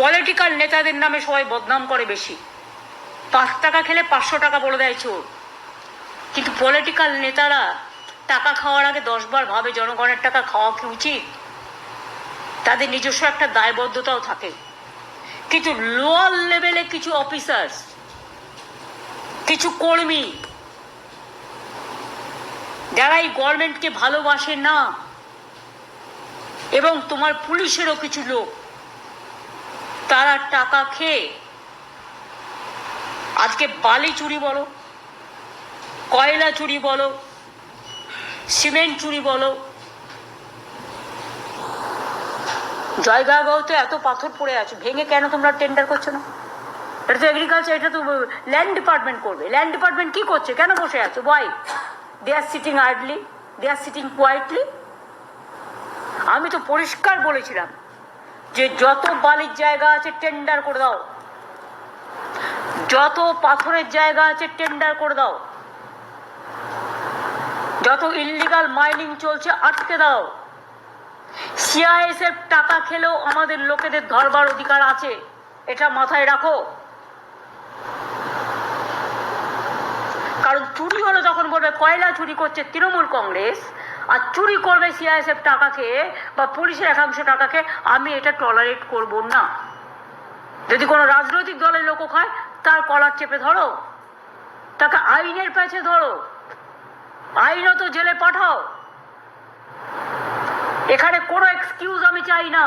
Political নেতাদের নামে সবাই বদনাম করে বেশি। পাঁচ টাকা খেলে পাঁচশো টাকা বলে দেয় চোর। কিন্তু পলিটিক্যাল নেতারা টাকা খাওয়ার আগে দশবার ভাবে, জনগণের টাকা খাওয়া কি উচিত? তাদের নিজস্ব একটা দায়বদ্ধতাও থাকে। কিন্তু লোয়ার লেভেলে কিছু অফিসার্স কিছু কর্মী, যারা এই গভর্নমেন্টকে ভালোবাসে না, এবং তোমার পুলিশেরও কিছু লোক তারা টাকা খেয়ে আজকে বালি চুরি বলো, কয়লা চুরি বলো, সিমেন্ট চুরি বলো। জয়গাঁও তো এত পাথর পড়ে আছে, ভেঙে কেন তোমরা টেন্ডার করছ না? এটা তো এগ্রিকালচার এটা তো ল্যান্ড ডিপার্টমেন্ট করবে। ল্যান্ড ডিপার্টমেন্ট কি করছে? কেন বসে আছো? Why they are sitting idly they are sitting quietly আমি তো পরিষ্কার বলেছিলাম যে যত বালির জায়গা আছে টেন্ডার করে দাও। যত পাথরের জায়গা আছে টেন্ডার করে দাও। যত ইল্লিগাল মাইনিং চলছে আটকে দাও। সিআইএসএফ টাকা খেলেও আমাদের লোকেদের ধরবার অধিকার আছে, এটা মাথায় রাখো। কারণ চুরি হলো যখন বলবে, কয়লা চুরি করছে তৃণমূল কংগ্রেস আর চুরি করবে সিআইএসএফ টাকাকে বা পুলিশের একাংশ টাকাকে আমি এটা টলারেট করব না। যদি কোনো রাজনৈতিক দলের লোক হয় তার কলার চেপে ধরো, তাকে আইনের পেছে ধরো আইনত জেলে পাঠাও। এখানে কোনো এক্সকিউজ আমি চাই না।